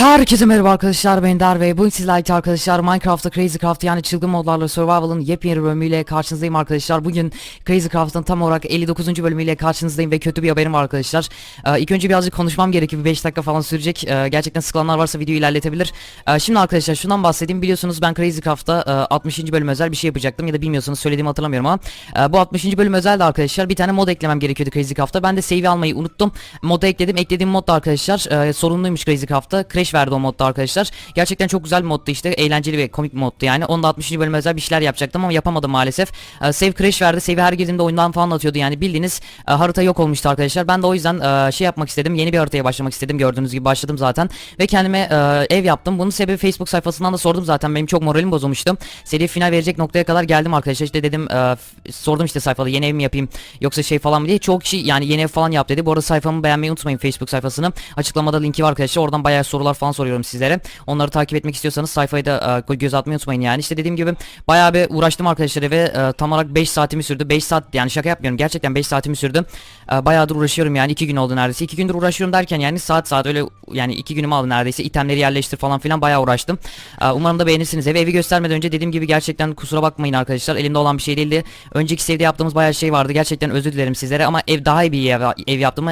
Herkese merhaba arkadaşlar ben Darve. Bugün sizlerle arkadaşlar Minecraft'ta Crazy Craft yani çılgın modlarla Survival'ın yepyeni bölümüyle karşınızdayım arkadaşlar. Bugün Crazy Craft'ın tam olarak 59. bölümüyle karşınızdayım ve kötü bir haberim var arkadaşlar. Ee, ilk önce birazcık konuşmam gerekiyor. 5 dakika falan sürecek. Ee, gerçekten sıkılanlar varsa videoyu ilerletebilir. Ee, şimdi arkadaşlar şundan bahsedeyim. Biliyorsunuz ben Crazy Craft'ta e, 60. bölüm özel bir şey yapacaktım ya da bilmiyorsanız söylediğimi hatırlamıyorum ama e, bu 60. bölüm özel de arkadaşlar bir tane mod eklemem gerekiyordu Crazy Craft'ta. Ben de save almayı unuttum. Moda ekledim. Eklediğim mod da arkadaşlar e, sorunluymuş Crazy Craft'ta. Crash verdi o modda arkadaşlar. Gerçekten çok güzel moddu işte. Eğlenceli ve komik moddu yani. Onda 60. bölüm özel bir şeyler yapacaktım ama yapamadım maalesef. E, save crash verdi. Save'i her girdiğimde oyundan falan atıyordu yani. Bildiğiniz e, harita yok olmuştu arkadaşlar. Ben de o yüzden e, şey yapmak istedim. Yeni bir haritaya başlamak istedim. Gördüğünüz gibi başladım zaten. Ve kendime e, ev yaptım. Bunun sebebi Facebook sayfasından da sordum zaten. Benim çok moralim bozulmuştu. Seri final verecek noktaya kadar geldim arkadaşlar. İşte dedim e, sordum işte sayfada yeni ev mi yapayım yoksa şey falan mı diye. Çok kişi yani yeni ev falan yap dedi. Bu arada sayfamı beğenmeyi unutmayın Facebook sayfasını. Açıklamada linki var arkadaşlar. Oradan bayağı sorular falan soruyorum sizlere. Onları takip etmek istiyorsanız sayfayı da e, göz atmayı unutmayın yani. İşte dediğim gibi bayağı bir uğraştım arkadaşlar ve e, tam olarak 5 saatimi sürdü. 5 saat yani şaka yapmıyorum. Gerçekten 5 saatimi sürdü. E, bayağıdır uğraşıyorum yani 2 gün oldu neredeyse. 2 gündür uğraşıyorum derken yani saat saat öyle yani 2 günümü aldı neredeyse. İtemleri yerleştir falan filan bayağı uğraştım. E, umarım da beğenirsiniz evi. Evi göstermeden önce dediğim gibi gerçekten kusura bakmayın arkadaşlar. Elimde olan bir şey değildi. Önceki sevde yaptığımız bayağı şey vardı. Gerçekten özür dilerim sizlere ama ev daha iyi bir ev, ev yaptım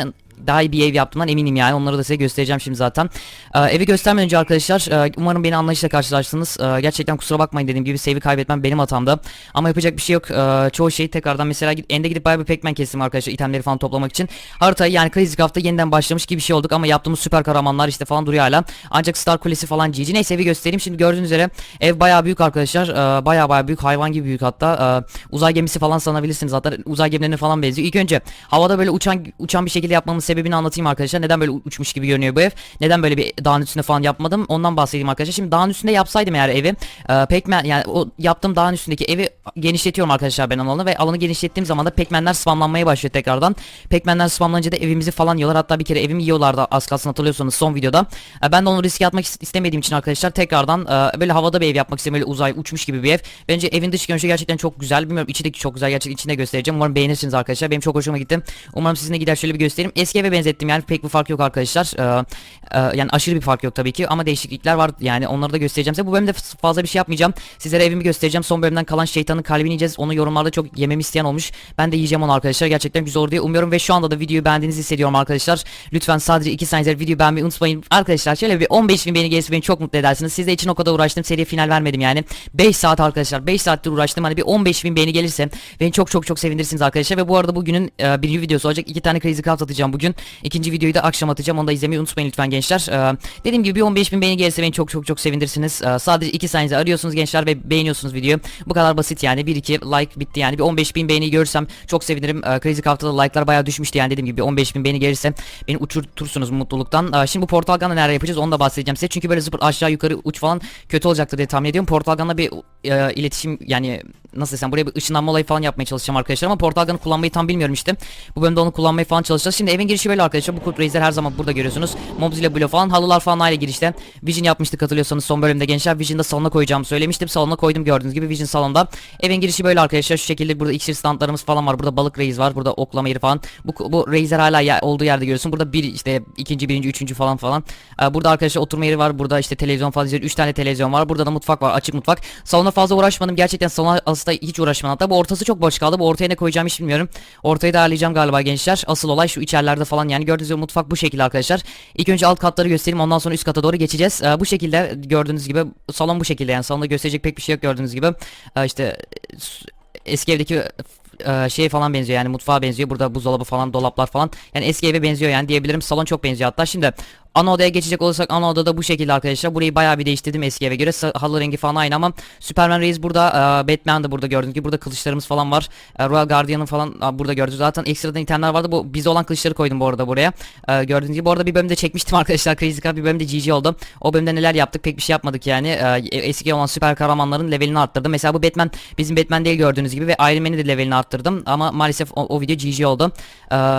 daha iyi bir ev yaptığımdan eminim yani. Onları da size göstereceğim şimdi zaten. Ee, evi göstermeden önce arkadaşlar e, umarım beni anlayışla karşılarsınız. Ee, gerçekten kusura bakmayın dediğim gibi save'i kaybetmem benim hatamdı. Ama yapacak bir şey yok. Ee, çoğu şeyi tekrardan mesela gid- ende gidip bayağı bir pekmen kestim arkadaşlar itemleri falan toplamak için. Haritayı yani Crazy Craft'ta yeniden başlamış gibi bir şey olduk ama yaptığımız süper kahramanlar işte falan duruyor hala. Ancak Star Kulesi falan GG. Neyse evi göstereyim. Şimdi gördüğünüz üzere ev bayağı büyük arkadaşlar. Ee, bayağı bayağı büyük hayvan gibi büyük hatta. Ee, uzay gemisi falan sanabilirsiniz zaten. Uzay gemilerine falan benziyor. İlk önce havada böyle uçan uçan bir şekilde yapmamın sebebini anlatayım arkadaşlar. Neden böyle uçmuş gibi görünüyor bu ev? Neden böyle bir dağın üstünde falan yapmadım? Ondan bahsedeyim arkadaşlar. Şimdi dağın üstünde yapsaydım eğer evi e, pekmen yani o yaptığım dağın üstündeki evi genişletiyorum arkadaşlar ben alanı ve alanı genişlettiğim zaman da pekmenler spamlanmaya başlıyor tekrardan. Pekmenler spamlanınca da evimizi falan yiyorlar. Hatta bir kere evimi yiyorlardı az kalsın hatırlıyorsanız son videoda. E, ben de onu riske atmak is- istemediğim için arkadaşlar tekrardan e, böyle havada bir ev yapmak istedim. Böyle uzay uçmuş gibi bir ev. Bence evin dış görünüşü gerçekten çok güzel. Bilmiyorum içindeki çok güzel. Gerçekten içinde göstereceğim. Umarım beğenirsiniz arkadaşlar. Benim çok hoşuma gitti. Umarım sizin de gider şöyle bir göstereyim. Eski eve benzettim yani pek bir fark yok arkadaşlar. Ee, e, yani aşırı bir fark yok tabii ki ama değişiklikler var. Yani onları da göstereceğim size. Bu bölümde fazla bir şey yapmayacağım. Sizlere evimi göstereceğim. Son bölümden kalan şeytanın kalbini yiyeceğiz. Onu yorumlarda çok yememi isteyen olmuş. Ben de yiyeceğim onu arkadaşlar. Gerçekten güzel olur diye umuyorum ve şu anda da videoyu beğendiğinizi hissediyorum arkadaşlar. Lütfen sadece 2 saniye videoyu beğenmeyi unutmayın. Arkadaşlar şöyle bir 15 bin beğeni gelirse beni çok mutlu edersiniz. Sizde için o kadar uğraştım. Seriye final vermedim yani. 5 saat arkadaşlar. 5 saattir uğraştım. Hani bir 15 bin beğeni gelirse beni çok çok çok sevindirirsiniz arkadaşlar. Ve bu arada bugünün e, birinci videosu olacak. iki tane Crazy Craft atacağım bugün. İkinci videoyu da akşam atacağım. Onu da izlemeyi unutmayın lütfen gençler. Ee, dediğim gibi bir 15 bin beğeni gelirse beni çok çok çok sevindirirsiniz. Ee, sadece 2 saniyenizi arıyorsunuz gençler ve beğeniyorsunuz videoyu. Bu kadar basit yani. 1-2 like bitti yani. Bir 15 bin beğeni görürsem çok sevinirim. Ee, Crazy Craft'ta like'lar bayağı düşmüştü yani dediğim gibi bir 15 bin beğeni gelirse beni uçurtursunuz mutluluktan. Şimdi bu Portal Gun'la neler yapacağız onu da bahsedeceğim size. Çünkü böyle zıpır aşağı yukarı uç falan kötü olacaktır diye tahmin ediyorum. Portal Gun'la bir e, iletişim yani nasıl desem buraya bir ışınlanma olayı falan yapmaya çalışacağım arkadaşlar ama Portal Gun'ı kullanmayı tam bilmiyorum işte. Bu bölümde onu kullanmayı falan çalışacağız. Şimdi evin girişi böyle arkadaşlar. Bu Kurt Razer her zaman burada görüyorsunuz. Mobzilla Blue falan halılar falan ayrı girişte. Vision yapmıştık hatırlıyorsanız son bölümde gençler. Vision'da salona koyacağımı söylemiştim. Salona koydum gördüğünüz gibi Vision salonda. Evin girişi böyle arkadaşlar. Şu şekilde burada iksir standlarımız falan var. Burada balık reis var. Burada oklama yeri falan. Bu, bu Razer hala ya, olduğu yerde görüyorsun. Burada bir işte ikinci, birinci, üçüncü falan falan. Ee, burada arkadaşlar oturma yeri var. Burada işte televizyon falan. Üç tane televizyon var. Burada da mutfak var. Açık mutfak. Salona fazla uğraşmadım. Gerçekten salona aslında hiç uğraşmadım. Hatta bu ortası çok boş kaldı. Bu ortaya ne koyacağım hiç bilmiyorum. Ortayı da ayarlayacağım galiba gençler. Asıl olay şu içerilerde falan. Yani gördüğünüz gibi mutfak bu şekilde arkadaşlar. İlk önce alt katları göstereyim. Ondan sonra üst kata doğru geçeceğiz. Ee, bu şekilde gördüğünüz gibi salon bu şekilde yani salonda gösterecek pek bir şey yok gördüğünüz gibi. Ee, işte s- eski evdeki e, şeye falan benziyor yani mutfağa benziyor. Burada buzdolabı falan dolaplar falan. Yani eski eve benziyor yani diyebilirim. Salon çok benziyor hatta. Şimdi ana odaya geçecek olursak ana odada bu şekilde arkadaşlar. Burayı bayağı bir değiştirdim eski eve göre. Halı rengi falan aynı ama Superman Reis burada, e, Batman de burada gördüğünüz gibi. Burada kılıçlarımız falan var. E, Royal Guardian'ın falan e, burada gördünüz. Zaten ekstradan itemler vardı. Bu bize olan kılıçları koydum bu arada buraya. Gördüğünüz gibi. Bu arada bir bölümde çekmiştim arkadaşlar. Crazy Craft bir bölümde GG oldu. O bölümde neler yaptık pek bir şey yapmadık yani. Eski olan süper kahramanların levelini arttırdım. Mesela bu Batman bizim Batman değil gördüğünüz gibi ve Iron Man'i de levelini arttırdım. Ama maalesef o, o video GG oldu.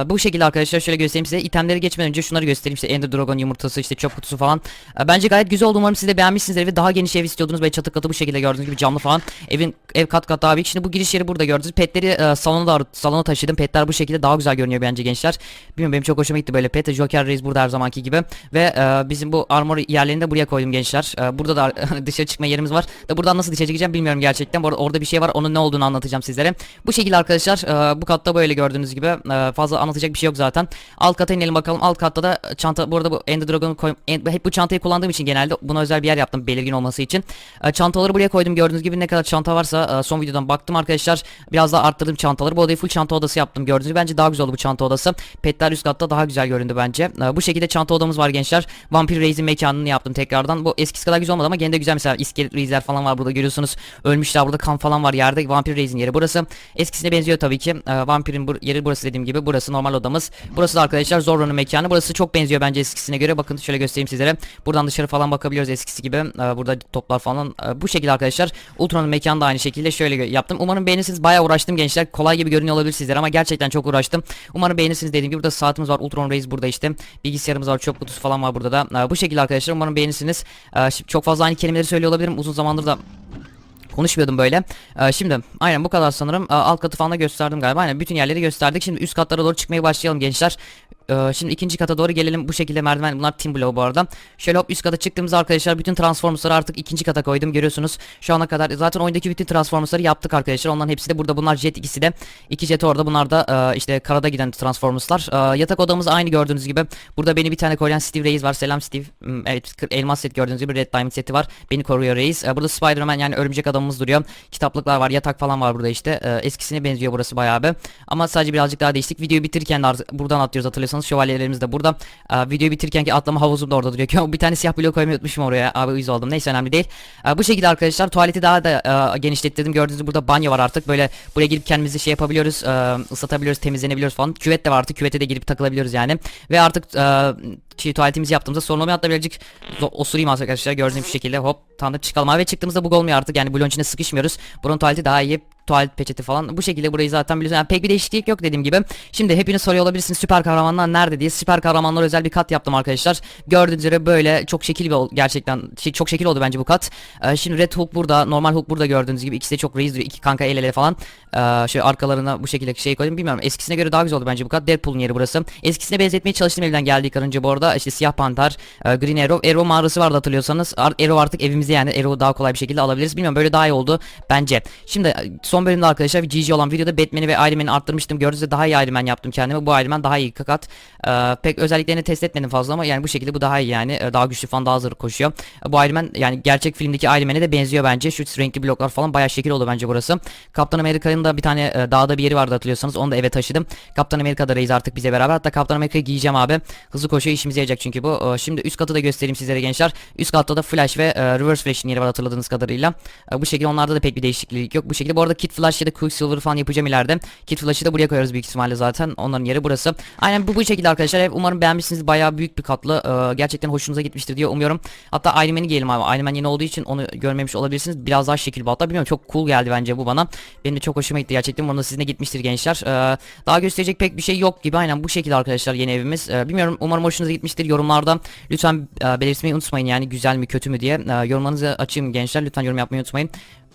Bu şekilde arkadaşlar şöyle göstereyim size. İtemleri geçmeden önce şunları göstereyim. İşte Ender Dragon yumurtası işte çöp kutusu falan. E, bence gayet güzel oldu. Umarım siz de beğenmişsinizdir ve daha geniş ev istiyordunuz. Böyle çatı katı bu şekilde gördüğünüz gibi camlı falan. Evin ev kat kat daha büyük. Şimdi bu giriş yeri burada gördünüz. Petleri e, salona da salona taşıdım. Petler bu şekilde daha güzel görünüyor bence gençler. Bilmiyorum benim çok hoşuma gitti böyle pet. Joker Reis burada her zamanki gibi. Ve e, bizim bu armor yerlerini de buraya koydum gençler. E, burada da dışarı çıkma yerimiz var. Da buradan nasıl dışarı çıkacağım bilmiyorum gerçekten. Bu arada orada bir şey var. Onun ne olduğunu anlatacağım sizlere. Bu şekilde arkadaşlar e, bu katta böyle gördüğünüz gibi e, fazla anlatacak bir şey yok zaten. Alt kata inelim bakalım. Alt katta da çanta bu arada bu Ender Dragon'u koy hep bu çantayı kullandığım için genelde buna özel bir yer yaptım belirgin olması için. E, çantaları buraya koydum. Gördüğünüz gibi ne kadar çanta varsa e, son videodan baktım arkadaşlar. Biraz daha arttırdım çantaları. Bu odayı full çanta odası yaptım. Gördüğünüz gibi bence daha güzel oldu bu çanta odası. Petler üst katta daha güzel göründü bence. E, bu şekilde çanta odamız var gençler. Vampir Reis'in mekanını yaptım tekrardan. Bu eskisi kadar güzel olmadı ama gene de güzel mesela iskelet reisler falan var burada görüyorsunuz. Ölmüşler burada kan falan var yerde. Vampir Reis'in yeri burası. Eskisine benziyor tabii ki. E, vampirin yeri burası dediğim gibi. Burası normal odamız. Burası da arkadaşlar Zorro'nun mekanı. Burası çok benziyor bence eskisine göre. Bakın şöyle göstereyim sizlere. Buradan dışarı falan bakabiliyoruz eskisi gibi. E, burada toplar falan. E, bu şekilde arkadaşlar. Ultron'un mekanı da aynı şekilde şöyle yaptım. Umarım beğenirsiniz. Bayağı uğraştım gençler. Kolay gibi görünüyor olabilir sizlere ama gerçekten çok uğraştım. Umarım beğenirsiniz dediğim gibi. Burada saatimiz var. Ultron Reis burada işte. Bilgisayarımız var. Çöp kutusu falan var burada da. E, bu şekilde arkadaşlar. Umarım beğenirsiniz. E, şimdi çok fazla aynı kelimeleri söylüyor olabilirim. Uzun zamandır da konuşmuyordum böyle. Ee, şimdi aynen bu kadar sanırım. Ee, alt katı falan da gösterdim galiba. Aynen bütün yerleri gösterdik. Şimdi üst katlara doğru çıkmaya başlayalım gençler. Ee, şimdi ikinci kata doğru gelelim. Bu şekilde merdiven. Bunlar team bloğu bu arada. Şöyle hop üst kata çıktığımızda arkadaşlar bütün transformers'ları artık ikinci kata koydum. Görüyorsunuz. Şu ana kadar zaten oyundaki bütün transformers'ları yaptık arkadaşlar. Onların hepsi de burada. Bunlar jet ikisi de. İki jet orada. Bunlar da e, işte karada giden transformers'lar. E, yatak odamız aynı gördüğünüz gibi. Burada beni bir tane koruyan Steve Reis var. Selam Steve. Hmm, Evet elmas set gördüğünüz gibi. Red Diamond seti var. Beni koruyor Reis. E, burada Spider-Man yani örümcek adamımız duruyor. Kitaplıklar var. Yatak falan var burada işte. E, eskisine benziyor burası bayağı bir. Ama sadece birazcık daha değiştik. Videoyu bitirirken de buradan atlıyoruz hatırlıyorsanız. Şövalyelerimiz de burada. E, videoyu bitirirken ki atlama havuzum da orada duruyor. bir tane siyah blok koymayı unutmuşum oraya. Abi uyuz oldum. Neyse önemli değil. Bu şekilde arkadaşlar tuvaleti daha da genişlettirdim. Gördüğünüz gibi burada banyo var artık. Böyle buraya girip kendimizi şey yapabiliyoruz. Islatabiliyoruz, temizlenebiliyoruz falan. Küvet de var artık. Küvete de girip takılabiliyoruz yani. Ve artık tuvaletimizi yaptığımızda sorun olmuyor. Hatta birazcık osurayım arkadaşlar. Gördüğünüz şekilde hop tanıdık çıkalım. Abi ve çıktığımızda bug olmuyor artık. Yani bloğun içine sıkışmıyoruz. Buranın tuvaleti daha iyi tuvalet peçeti falan. Bu şekilde burayı zaten biliyorsunuz. Yani pek bir değişiklik yok dediğim gibi. Şimdi hepiniz soruyor olabilirsiniz süper kahramanlar nerede diye. Süper kahramanlar özel bir kat yaptım arkadaşlar. Gördüğünüz üzere böyle çok şekil bir gerçekten şey, çok şekil oldu bence bu kat. Ee, şimdi Red Hulk burada, normal Hulk burada gördüğünüz gibi. ikisi de çok reis duruyor. İki kanka el ele falan. Ee, şöyle arkalarına bu şekilde şey koydum. Bilmiyorum eskisine göre daha güzel oldu bence bu kat. Deadpool'un yeri burası. Eskisine benzetmeye çalıştım elimden geldiği karınca bu arada. İşte Siyah Panter, e, Green Arrow. Arrow mağarası vardı hatırlıyorsanız. Ar- Arrow artık evimizde yani. Arrow'u daha kolay bir şekilde alabiliriz. Bilmiyorum böyle daha iyi oldu bence. Şimdi e, son bölümde arkadaşlar bir GG olan videoda Batman'i ve Iron Man'i arttırmıştım. Gördüğünüz gibi daha iyi Iron Man yaptım kendime. Bu Iron Man daha iyi kakat. Ee, pek özelliklerini test etmedim fazla ama yani bu şekilde bu daha iyi yani. Ee, daha güçlü falan daha hızlı koşuyor. Ee, bu Iron Man yani gerçek filmdeki Iron Man'e de benziyor bence. Şu renkli bloklar falan bayağı şekil oldu bence burası. Kaptan Amerika'nın da bir tane e, dağda bir yeri vardı hatırlıyorsanız. Onu da eve taşıdım. Kaptan Amerika da reis artık bize beraber. Hatta Kaptan Amerika'yı giyeceğim abi. Hızlı koşuyor işimize çünkü bu. Ee, şimdi üst katı da göstereyim sizlere gençler. Üst katta da Flash ve e, Reverse Flash'in yeri var hatırladığınız kadarıyla. E, bu şekilde onlarda da pek bir değişiklik yok. Bu şekilde bu arada Kid Flash ya da Quicksilver falan yapacağım ileride. Kid Flash'ı da buraya koyarız büyük ihtimalle zaten. Onların yeri burası. Aynen bu bu şekilde arkadaşlar. Umarım beğenmişsiniz. Bayağı büyük bir katlı. E, gerçekten hoşunuza gitmiştir diye umuyorum. Hatta Iron Man'i giyelim abi. Iron Man yeni olduğu için onu görmemiş olabilirsiniz. Biraz daha şekil bu. Hatta bilmiyorum çok cool geldi bence bu bana. Benim de çok hoşuma gitti gerçekten. Umarım da sizin gitmiştir gençler. E, daha gösterecek pek bir şey yok gibi. Aynen bu şekilde arkadaşlar yeni evimiz. E, bilmiyorum umarım hoşunuza gitmiştir. Yorumlarda lütfen e, belirtmeyi unutmayın yani güzel mi kötü mü diye. E, yorumlarınızı açayım gençler. Lütfen yorum yapmayı unutmayın.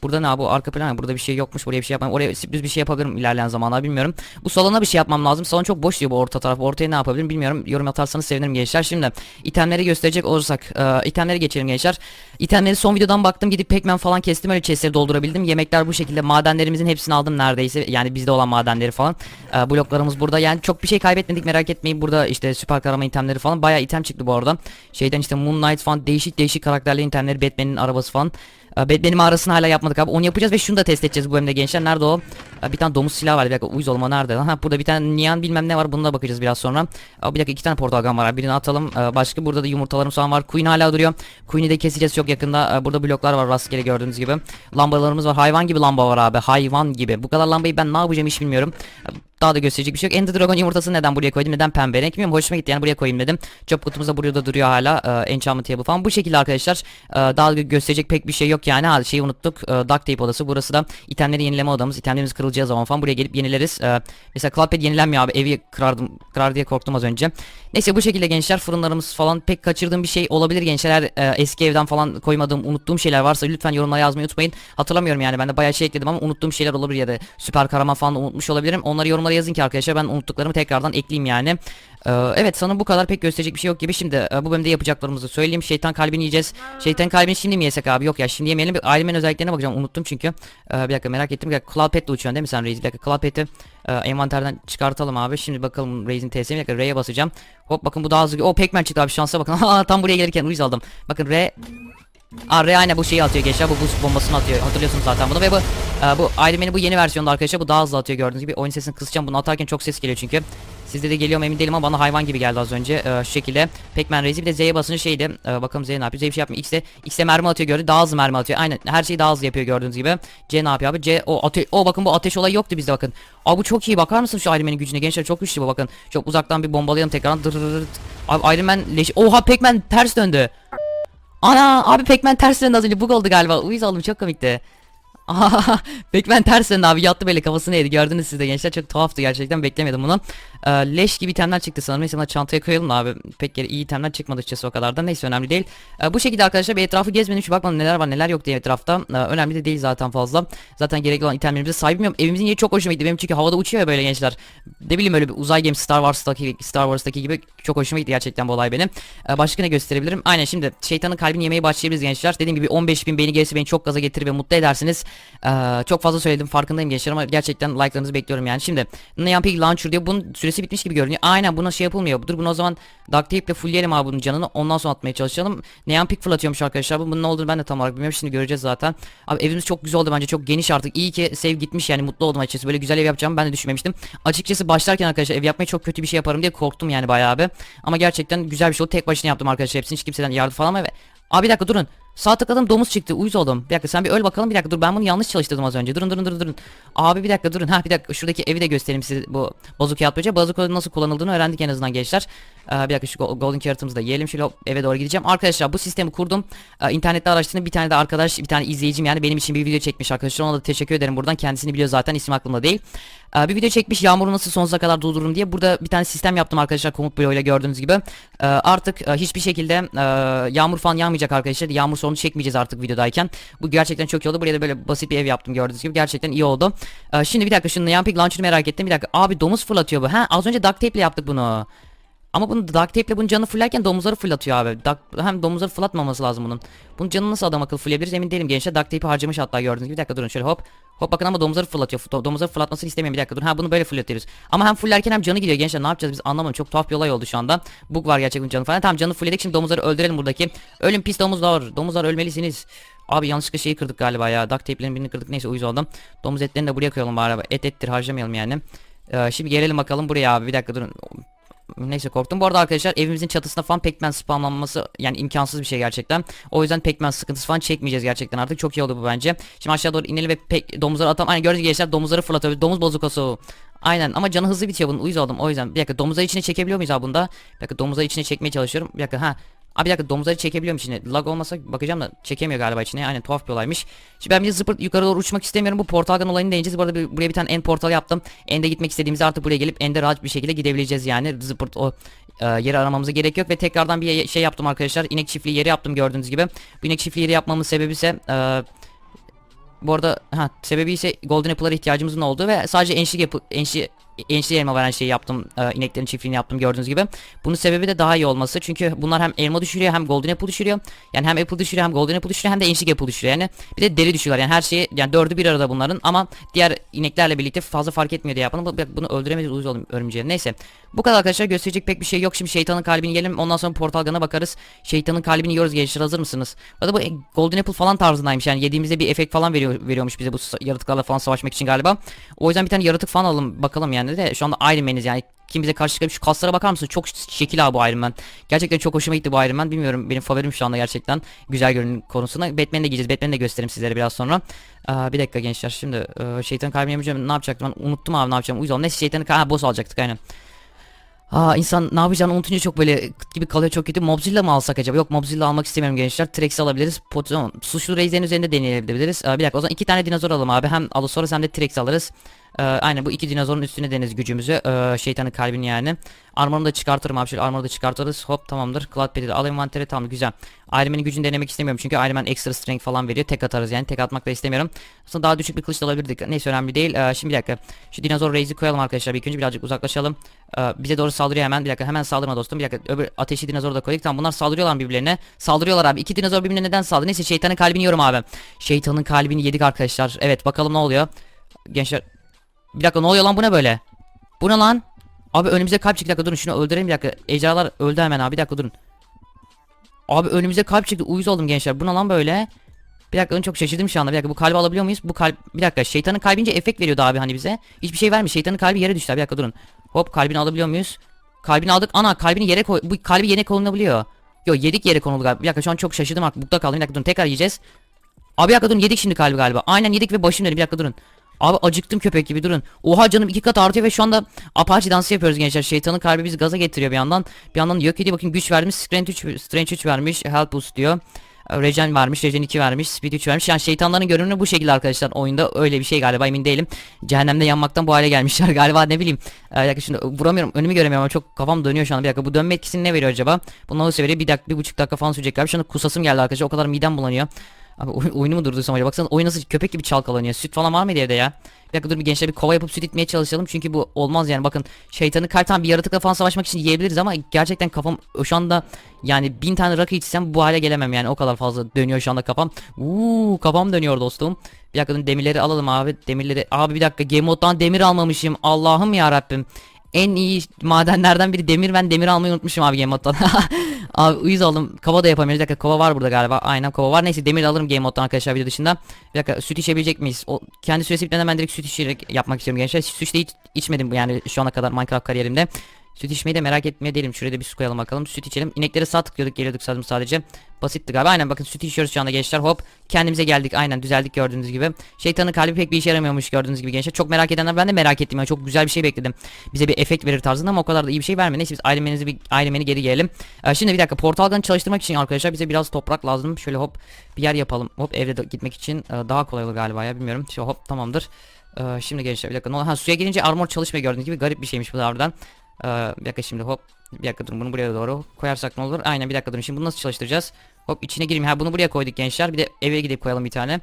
Burada ne abi? Arka plan burada bir şey yokmuş buraya bir şey yapmam oraya sürpriz bir şey yapabilirim ilerleyen zamanlar bilmiyorum. Bu salona bir şey yapmam lazım. Salon çok boş diyor bu orta taraf. Ortaya ne yapabilirim bilmiyorum. Yorum atarsanız sevinirim gençler. Şimdi itemleri gösterecek olursak e, itemleri geçelim gençler. İtemleri son videodan baktım gidip pekmen falan kestim öyle chestleri doldurabildim. Yemekler bu şekilde madenlerimizin hepsini aldım neredeyse. Yani bizde olan madenleri falan. E, bloklarımız burada. Yani çok bir şey kaybetmedik merak etmeyin. Burada işte süper kahraman itemleri falan. Bayağı item çıktı bu arada. Şeyden işte Moon Knight falan değişik değişik karakterli itemleri. Batman'in arabası falan Ee, Batman'in mağarasını hala yapmadık abi. Onu yapacağız ve şunu da test edeceğiz bu bölümde gençler. Nerede o? Ee, Bir tane domuz silahı var. Bir dakika uyuz olma nerede? Ha burada bir tane niyan bilmem ne var. Bununla bakacağız biraz sonra. Bir dakika iki tane portakal var. abi. Birini atalım. Ee, Başka burada da yumurtalarımız falan var. Queen hala duruyor. Queen'i de keseceğiz çok yakında. Burada bloklar var rastgele gördüğünüz gibi. Lambalarımız var. Hayvan gibi lamba var abi. Hayvan gibi. Bu kadar lambayı ben ne yapacağım hiç bilmiyorum. Daha da gösterecek bir şey yok. Ender Dragon yumurtasını neden buraya koydum? Neden pembe renk bilmiyorum. Hoşuma gitti yani buraya koyayım dedim. Çöp kutumuz da burada duruyor hala. Ee, enchantment table falan. Bu şekilde arkadaşlar. Ee, daha gö- gösterecek pek bir şey yok yani. Ha şeyi unuttuk. Ee, duct tape odası. Burası da itemleri yenileme odamız. İtemlerimiz kırılacak sıkılacağı zaman falan buraya gelip yenileriz. Ee, mesela Cloudpad yenilenmiyor abi evi kırardım kırar diye korktum az önce. Neyse bu şekilde gençler fırınlarımız falan pek kaçırdığım bir şey olabilir gençler. Ee, eski evden falan koymadığım unuttuğum şeyler varsa lütfen yorumlara yazmayı unutmayın. Hatırlamıyorum yani ben de bayağı şey ekledim ama unuttuğum şeyler olabilir ya da süper kahraman falan da unutmuş olabilirim. Onları yorumlara yazın ki arkadaşlar ben unuttuklarımı tekrardan ekleyeyim yani. Ee, evet sanırım bu kadar pek gösterecek bir şey yok gibi. Şimdi e, bu bölümde yapacaklarımızı söyleyeyim. Şeytan kalbini yiyeceğiz. Şeytan kalbini şimdi mi yesek abi? Yok ya şimdi yemeyelim. Ailemin özelliklerine bakacağım. Unuttum çünkü. Ee, bir dakika merak ettim. Bir dakika Cloud Pet'le uçuyorsun değil mi sen Reis? Bir dakika Cloud Pet'i e, envanterden çıkartalım abi. Şimdi bakalım Reis'in TS'ini. Bir dakika R'ye basacağım. Hop bakın bu daha hızlı. O Pac-Man çıktı abi şansa bakın. Tam buraya gelirken uyuz aldım. Bakın R Aa, bu şeyi atıyor gençler. Bu boost bombasını atıyor. Hatırlıyorsunuz zaten bunu ve bu e, bu Iron bu yeni versiyonda arkadaşlar bu daha hızlı atıyor gördüğünüz gibi. Oyun sesini kısacağım. Bunu atarken çok ses geliyor çünkü. Sizde de geliyor emin değilim ama bana hayvan gibi geldi az önce. Ee, şu şekilde. Pac-Man Reis'i bir de Z'ye basınca şeydi. Ee, bakalım Z ne yapıyor? Z bir şey yapmıyor. X'de, X'de mermi atıyor gördü. Daha hızlı mermi atıyor. Aynen her şeyi daha hızlı yapıyor gördüğünüz gibi. C ne yapıyor abi? C o ate o bakın bu ateş olayı yoktu bizde bakın. Abi bu çok iyi. Bakar mısın şu Iron gücüne? Gençler çok güçlü bu bakın. Çok uzaktan bir bombalayalım tekrar. Dırırırırt. Abi Iron Man leş... Oha Pac-Man ters döndü. Ana abi Pac-Man ters döndü az önce bug oldu galiba. Uyuz oldum çok komikti. Aha, ters döndü abi yattı böyle kafasını yedi gördünüz siz de gençler çok tuhaftı gerçekten beklemedim bunu. Ee, leş gibi itemler çıktı sanırım neyse ona çantaya koyalım abi pek iyi itemler çıkmadı açıkçası o kadar da neyse önemli değil. Ee, bu şekilde arkadaşlar bir etrafı gezmedim şu bakmadım neler var neler yok diye etrafta Ee, önemli de değil zaten fazla. Zaten gerekli olan itemlerimize sahibim yok evimizin yeri çok hoşuma gitti benim çünkü havada uçuyor ya böyle gençler. Ne bileyim öyle bir uzay gemisi Star Wars'taki Star Wars'taki gibi çok hoşuma gitti gerçekten bu olay benim. Başka ne gösterebilirim? Aynen şimdi şeytanın kalbini yemeye başlayabiliriz gençler. Dediğim gibi 15.000 beğeni gelirse beni çok gaza getirir ve mutlu edersiniz. Çok fazla söyledim farkındayım gençler ama gerçekten like'larınızı bekliyorum yani. Şimdi Niantic Launcher diyor bunun süresi bitmiş gibi görünüyor. Aynen buna şey yapılmıyor. Dur bunu o zaman duct tape ile fullleyelim abi bunun canını. Ondan sonra atmaya çalışalım. Niantic fırlatıyormuş arkadaşlar. Bu bunun ne olduğunu ben de tam olarak bilmiyorum. Şimdi göreceğiz zaten. Abi evimiz çok güzel oldu bence. Çok geniş artık. İyi ki sev gitmiş yani mutlu oldum açıkçası. Böyle güzel ev yapacağım ben de düşünmemiştim. Açıkçası başlarken arkadaşlar ev yapmayı çok kötü bir şey yaparım diye korktum yani bayağı abi. Ama gerçekten güzel bir şey oldu. Tek başına yaptım arkadaşlar hepsini. Hiç kimseden yardım falan ama Abi bir dakika durun. Sağ tıkladım domuz çıktı. Uyuz oldum. Bir dakika sen bir öl bakalım. Bir dakika dur ben bunu yanlış çalıştırdım az önce. Durun durun durun durun. Abi bir dakika durun. Ha bir dakika şuradaki evi de göstereyim size bu bazuka atmaca. Bazuka nasıl kullanıldığını öğrendik en azından gençler. Ee, bir dakika şu go- golden carrot'ımızı da yiyelim. Şöyle eve doğru gideceğim. Arkadaşlar bu sistemi kurdum. Ee, internette araştırdım. Bir tane de arkadaş, bir tane izleyicim yani benim için bir video çekmiş arkadaşlar. Ona da teşekkür ederim buradan. Kendisini biliyor zaten. isim aklımda değil. Ee, bir video çekmiş yağmuru nasıl sonsuza kadar durdururum diye. Burada bir tane sistem yaptım arkadaşlar komut bloğuyla gördüğünüz gibi. Ee, artık e, hiçbir şekilde e, yağmur falan yağmayacak arkadaşlar. Yağmur sorunu çekmeyeceğiz artık videodayken. Bu gerçekten çok iyi oldu. Buraya da böyle basit bir ev yaptım gördüğünüz gibi. Gerçekten iyi oldu. Ee, şimdi bir dakika şunu Niantic Launcher'ı merak ettim. Bir dakika. Abi domuz fırlatıyor bu. Ha az önce duct tape ile yaptık bunu. Ama bunu duct tape ile bunun canını fullerken domuzları fırlatıyor abi. Duct- hem domuzları fırlatmaması lazım bunun. Bunun canını nasıl adam akıllı fulleyebiliriz emin değilim gençler. Duct tape'i harcamış hatta gördüğünüz gibi. Bir dakika durun şöyle hop. Hop bakın ama domuzları fırlatıyor. Do- domuzları fırlatmasını istemiyorum bir dakika durun. Ha bunu böyle fırlatıyoruz. Ama hem fullerken hem canı gidiyor gençler. Ne yapacağız biz anlamadım. Çok tuhaf bir olay oldu şu anda. Bug var gerçekten canı falan. Tamam canı fullledik şimdi domuzları öldürelim buradaki. Ölün pis domuzlar. Domuzlar ölmelisiniz. Abi yanlışlıkla şeyi kırdık galiba ya. Duct tape'lerin birini kırdık. Neyse uyuz oldum. Domuz etlerini de buraya koyalım bari. Et ettir harcamayalım yani. Ee, şimdi gelelim bakalım buraya abi. Bir dakika durun. Neyse korktum. Bu arada arkadaşlar evimizin çatısında falan Pac-Man spamlanması yani imkansız bir şey gerçekten. O yüzden Pac-Man sıkıntısı falan çekmeyeceğiz gerçekten artık. Çok iyi oldu bu bence. Şimdi aşağı doğru inelim ve pek domuzları atalım. Aynen gördüğünüz gibi gençler domuzları fırlatıyor. Domuz bozukası. Aynen ama canı hızlı bitiyor bunun. Uyuz oldum o yüzden. Bir dakika domuzları içine çekebiliyor muyuz abi bunda? Bir dakika domuzları içine çekmeye çalışıyorum. Bir dakika ha. Abi bir dakika domuzları çekebiliyorum içine. Lag olmasa bakacağım da çekemiyor galiba içine. Aynen tuhaf bir olaymış. Şimdi ben bir zıpır yukarı doğru uçmak istemiyorum. Bu portal gun olayını deneyeceğiz. Bu arada bir- buraya bir tane end portal yaptım. End'e gitmek istediğimizde artık buraya gelip end'e rahat bir şekilde gidebileceğiz yani. Zıpırt o e, yeri aramamıza gerek yok ve tekrardan bir şey yaptım arkadaşlar. İnek çiftliği yeri yaptım gördüğünüz gibi. Bu inek çiftliği yeri yapmamın sebebi ise e, bu arada ha sebebi ise Golden Apple'lara ihtiyacımızın olduğu ve sadece enşli yapı enşli elma veren şeyi yaptım. E, ineklerin çiftliğini yaptım gördüğünüz gibi. Bunun sebebi de daha iyi olması. Çünkü bunlar hem elma düşürüyor hem Golden Apple düşürüyor. Yani hem Apple düşürüyor hem Golden Apple düşürüyor hem de enşli Apple düşürüyor. Yani bir de deri düşüyorlar. Yani her şeyi yani dördü bir arada bunların ama diğer ineklerle birlikte fazla fark etmiyor diye yapalım. Bu- Bunu öldüremeyiz uyuz oldum örümceğe. Neyse. Bu kadar arkadaşlar gösterecek pek bir şey yok. Şimdi şeytanın kalbini yiyelim. Ondan sonra portal gun'a bakarız. Şeytanın kalbini yiyoruz gençler hazır mısınız? Bu bu e, Golden Apple falan tarzındaymış. Yani yediğimizde bir efekt falan veriyor, veriyormuş bize bu yaratıklarla falan savaşmak için galiba. O yüzden bir tane yaratık falan alalım bakalım yani de şu anda Iron Man'iz. Yani kim bize karşı çıkıyor şu kaslara bakar mısın? Çok şekil abi bu Iron Man. Gerçekten çok hoşuma gitti bu Iron Man. Bilmiyorum benim favorim şu anda gerçekten güzel görünüm konusunda. Batman'i de giyeceğiz. Batman'i de göstereyim sizlere biraz sonra. Aa, bir dakika gençler. Şimdi e, şeytanın kalbini yemeyeceğim ne yapacaktım ben? Unuttum abi ne yapacağım. Uyuz neyse şeytanın kalbini boss alacaktık aynen. Aa insan ne yapacağını unutunca çok böyle gibi kalıyor. Çok kötü. Mobzilla mı alsak acaba? Yok Mobzilla almak istemiyorum gençler. T-Rex alabiliriz. Pot suçlu reislerin üzerinde deneyebiliriz. Aa, bir dakika. O zaman iki tane dinozor alalım abi. Hem Allosaurus hem de T-Rex alırız. Ee, aynen bu iki dinozorun üstüne deniz gücümüzü. Ee, şeytanın kalbini yani. Armor'unu da çıkartırım abi. Şöyle armor'u da çıkartırız. Hop tamamdır. Cloud Pad'i de al envantere tamam güzel. Iron gücünü denemek istemiyorum. Çünkü Iron extra strength falan veriyor. Tek atarız yani. Tek atmak da istemiyorum. Aslında daha düşük bir kılıç da alabilirdik. Neyse önemli değil. Ee, şimdi bir dakika. Şu dinozor Raze'i koyalım arkadaşlar. Bir önce birazcık uzaklaşalım. Ee, bize doğru saldırıyor hemen. Bir dakika hemen saldırma dostum. Bir dakika öbür ateşi dinozoru da koyduk. Tamam bunlar saldırıyorlar birbirlerine. Saldırıyorlar abi. İki dinozor birbirine neden saldırıyor? Neyse şeytanın kalbini yiyorum abi. Şeytanın kalbini yedik arkadaşlar. Evet bakalım ne oluyor. Gençler. Bir dakika ne oluyor lan bu ne böyle? Bu ne lan? Abi önümüze kalp çıktı. Bir dakika durun şunu öldürelim bir dakika. Ejderhalar öldü hemen abi. Bir dakika durun. Abi önümüze kalp çıktı. Uyuz oldum gençler. Bu ne lan böyle? Bir dakika ön çok şaşırdım şu anda. Bir dakika bu kalbi alabiliyor muyuz? Bu kalp bir dakika şeytanın kalbince efekt veriyordu abi hani bize. Hiçbir şey vermiş. Şeytanın kalbi yere düştü. abi. Bir dakika durun. Hop kalbini alabiliyor muyuz? Kalbini aldık. Ana kalbini yere koy. Bu kalbi yere konulabiliyor. Yo yedik yere konuldu galiba. Bir dakika şu an çok şaşırdım. Bukta kaldım. Bir dakika durun tekrar yiyeceğiz. Abi bir dakika durun yedik şimdi kalbi galiba. Aynen yedik ve başım dönüyor. Bir dakika durun. Abi acıktım köpek gibi durun. Oha canım iki kat artıyor ve şu anda Apache dansı yapıyoruz gençler. Şeytanın kalbi bizi gaza getiriyor bir yandan. Bir yandan yok ediyor bakın güç vermiş. Strength 3, Strength 3 vermiş. Health boost diyor. E, Regen vermiş, Regen 2 vermiş, Speed 3 vermiş. Yani şeytanların görünümü bu şekilde arkadaşlar. Oyunda öyle bir şey galiba emin değilim. Cehennemde yanmaktan bu hale gelmişler galiba ne bileyim. E, bir dakika şimdi vuramıyorum, önümü göremiyorum ama çok kafam dönüyor şu anda. Bir dakika bu dönme etkisini ne veriyor acaba? Bundan nasıl veriyor? Bir dakika, bir buçuk dakika falan sürecek galiba. Şu anda kusasım geldi arkadaşlar. O kadar midem bulanıyor. Abi oy- oyunu mu durdursam acaba? Baksana oyun nasıl köpek gibi çalkalanıyor. Süt falan var mıydı evde ya? Bir dakika dur bir gençler bir kova yapıp süt itmeye çalışalım. Çünkü bu olmaz yani. Bakın şeytanı kalpten bir yaratıkla falan savaşmak için yiyebiliriz ama gerçekten kafam şu anda yani bin tane rakı içsem bu hale gelemem yani. O kadar fazla dönüyor şu anda kafam. Uuu kafam dönüyor dostum. Bir dakika demirleri alalım abi. Demirleri abi bir dakika game moddan demir almamışım. Allah'ım ya Rabbim. En iyi madenlerden biri demir ben demir almayı unutmuşum abi game abi uyuz oldum. Kova da yapamıyoruz. Bir dakika kova var burada galiba. Aynen kova var. Neyse demir alırım game moddan arkadaşlar video dışında. Bir dakika süt içebilecek miyiz? O kendi süresi bitmeden ben direkt süt içerek yapmak istiyorum gençler. Süt de hiç içmedim yani şu ana kadar Minecraft kariyerimde. Süt içmeyi de merak etmeye değilim. Şuraya da bir su koyalım bakalım. Süt içelim. İneklere sağ tıklıyorduk geliyorduk sadece sadece. Basitti galiba. Aynen bakın süt içiyoruz şu anda gençler. Hop. Kendimize geldik. Aynen düzeldik gördüğünüz gibi. Şeytanın kalbi pek bir işe yaramıyormuş gördüğünüz gibi gençler. Çok merak edenler ben de merak ettim. Yani çok güzel bir şey bekledim. Bize bir efekt verir tarzında ama o kadar da iyi bir şey vermedi. Neyse biz ailemenizi bir ailemeni geri gelelim. Ee, şimdi bir dakika portal gun'ı çalıştırmak için arkadaşlar bize biraz toprak lazım. Şöyle hop bir yer yapalım. Hop evde de gitmek için e, daha kolay olur galiba ya bilmiyorum. Şöyle hop tamamdır. Ee, şimdi gençler bir dakika. Ha suya gelince armor çalışmıyor gördüğünüz gibi. Garip bir şeymiş bu harbiden. Ee, bir dakika şimdi hop. Bir dakika durun bunu buraya doğru koyarsak ne olur? Aynen bir dakika durun. Şimdi bunu nasıl çalıştıracağız? Hop içine gireyim. Ha bunu buraya koyduk gençler. Bir de eve gidip koyalım bir tane.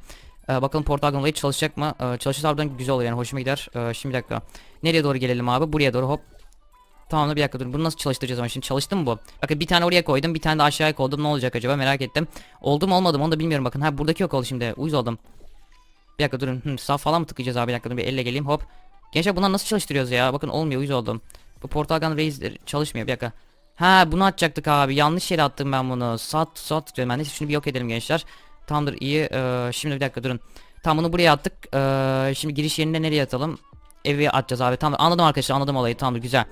Ee, bakalım portal olayı çalışacak mı? Ee, çalışırsa harbiden güzel olur yani hoşuma gider. Ee, şimdi bir dakika. Nereye doğru gelelim abi? Buraya doğru hop. Tamam bir dakika durun. Bunu nasıl çalıştıracağız ama şimdi çalıştı mı bu? Bakın bir tane oraya koydum. Bir tane de aşağıya koydum. Ne olacak acaba merak ettim. Oldu mu olmadı mı onu da bilmiyorum bakın. Ha buradaki yok oldu şimdi. Uyuz oldum. Bir dakika durun. Hı, sağ falan mı tıklayacağız abi? Bir dakika durun bir elle geleyim hop. Gençler bunları nasıl çalıştırıyoruz ya? Bakın olmuyor uyuz oldum. Bu portal gun raise çalışmıyor bir dakika. Ha bunu atacaktık abi. Yanlış yere attım ben bunu. Sat sat diyorum ben. Neyse şunu bir yok edelim gençler. Tamamdır iyi. Ee, şimdi bir dakika durun. Tamam bunu buraya attık. Ee, şimdi giriş yerine nereye atalım? Evi atacağız abi. Tamam anladım arkadaşlar anladım olayı. Tamamdır güzel.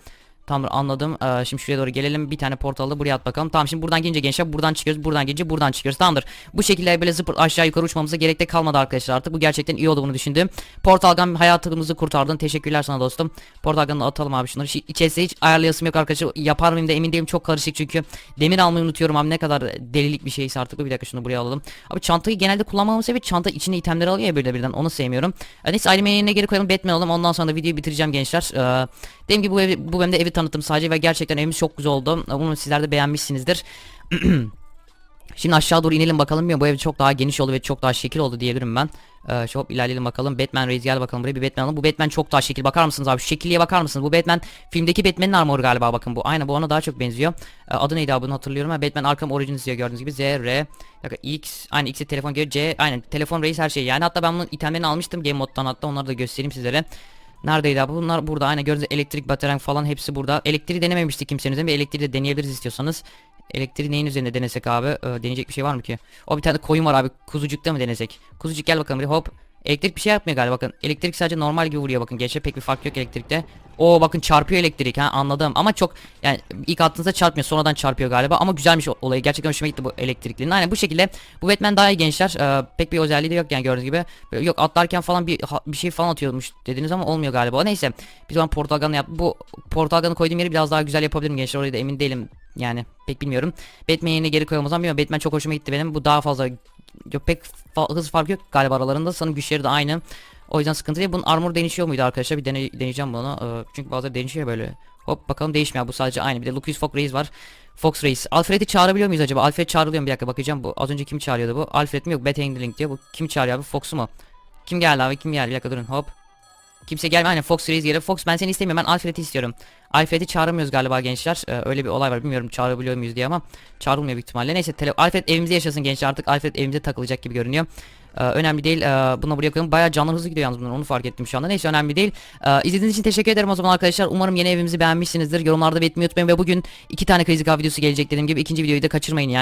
Tamam anladım. Ee, şimdi şuraya doğru gelelim. Bir tane portalı buraya at bakalım. Tamam şimdi buradan gelince gençler buradan çıkıyoruz. Buradan gelince buradan çıkıyoruz. Tamamdır. Bu şekilde böyle zıpır aşağı yukarı uçmamıza gerek de kalmadı arkadaşlar artık. Bu gerçekten iyi oldu bunu düşündüm. Portal Gun hayatımızı kurtardın. Teşekkürler sana dostum. Portal Gun'ı atalım abi şunları. Şi- İçerisinde hiç ayarlayasım yok arkadaşlar. Yapar mıyım da emin değilim. Çok karışık çünkü. Demir almayı unutuyorum abi. Ne kadar delilik bir şeyse artık. Bir dakika şunu buraya alalım. Abi çantayı genelde kullanmamın sebebi çanta içine itemleri alıyor ya böyle birden. Onu sevmiyorum. Ee, Neyse Iron geri koyalım. Batman alalım. Ondan sonra da videoyu bitireceğim gençler. Ee, dediğim gibi bu, evi, bu bölümde evi tanıttım sadece ve gerçekten evimiz çok güzel oldu. Umarım sizler de beğenmişsinizdir. Şimdi aşağı doğru inelim bakalım. Bilmiyorum, Bu ev çok daha geniş oldu ve çok daha şekil oldu diyebilirim ben. Ee, şu hop ilerleyelim bakalım. Batman Reis gel bakalım buraya bir Batman alalım. Bu Batman çok daha şekil. Bakar mısınız abi? Şu şekilliğe bakar mısınız? Bu Batman filmdeki Batman'in armoru galiba bakın bu. Aynen bu ona daha çok benziyor. Ee, adı neydi abi bunu hatırlıyorum. Ha, Batman Arkham Origins diyor gördüğünüz gibi. Z, R, X, aynı X'e telefon geliyor. C, aynen telefon Reis her şey. Yani hatta ben bunun itemlerini almıştım Game Mode'dan hatta onları da göstereyim sizlere. Neredeydi abi? Bunlar burada. Aynen gördüğünüz elektrik bataryan falan hepsi burada. Elektriği denememiştik kimsenin bir elektriği de deneyebiliriz istiyorsanız. Elektriği neyin üzerinde denesek abi? Ee, deneyecek bir şey var mı ki? O bir tane koyun var abi. Kuzucukta mı denesek? Kuzucuk gel bakalım bir hop. Elektrik bir şey yapmıyor galiba bakın. Elektrik sadece normal gibi vuruyor bakın. Gerçi pek bir fark yok elektrikte. Oo bakın çarpıyor elektrik ha anladım. Ama çok yani ilk attığınızda çarpmıyor sonradan çarpıyor galiba. Ama güzelmiş o- olayı. Gerçekten hoşuma gitti bu elektriklinin. Aynen bu şekilde bu Batman daha iyi gençler. Ee, pek bir özelliği de yok yani gördüğünüz gibi. Böyle Yok atlarken falan bir ha- bir şey falan atıyormuş dediniz ama olmuyor galiba. Neyse. Bir zaman portal gun'ı yap. Bu portal gun'ı koyduğum yeri biraz daha güzel yapabilirim gençler. Orayı da emin değilim. Yani pek bilmiyorum. Batman yerine geri koyalım o zaman bilmiyorum. Batman çok hoşuma gitti benim. Bu daha fazla yok pek fa- hız farkı yok galiba aralarında. Sanırım güçleri de aynı. O yüzden sıkıntı değil. Bunun armor değişiyor muydu arkadaşlar? Bir dene, deneyeceğim bunu. Ee, çünkü bazıları değişiyor böyle. Hop bakalım değişmiyor. Bu sadece aynı. Bir de Lucas Fox Reis var. Fox Reis. Alfred'i çağırabiliyor muyuz acaba? Alfred çağrılıyor mu? Bir dakika bakacağım. Bu az önce kim çağırıyordu bu? Alfred mi yok? Bad Handling diyor. Bu kim çağırıyor abi? Fox'u mu? Kim geldi abi? Kim geldi? Bir dakika durun. Hop. Kimse gelmiyor. Aynen Fox Reis geliyor. Fox ben seni istemiyorum. Ben Alfred'i istiyorum. Alfred'i çağıramıyoruz galiba gençler. Ee, öyle bir olay var. Bilmiyorum çağırabiliyor muyuz diye ama çağrılmıyor büyük ihtimalle. Neyse tele Alfred evimizde yaşasın gençler. Artık Alfred evimize takılacak gibi görünüyor. Ee, önemli değil. Ee, bunu buraya koyalım. Bayağı canlı hızlı gidiyor yalnız bunlar. Onu fark ettim şu anda. Neyse önemli değil. Ee, izlediğiniz için teşekkür ederim o zaman arkadaşlar. Umarım yeni evimizi beğenmişsinizdir. Yorumlarda belirtmeyi unutmayın ve bugün iki tane Car videosu gelecek dediğim gibi. ikinci videoyu da kaçırmayın yani.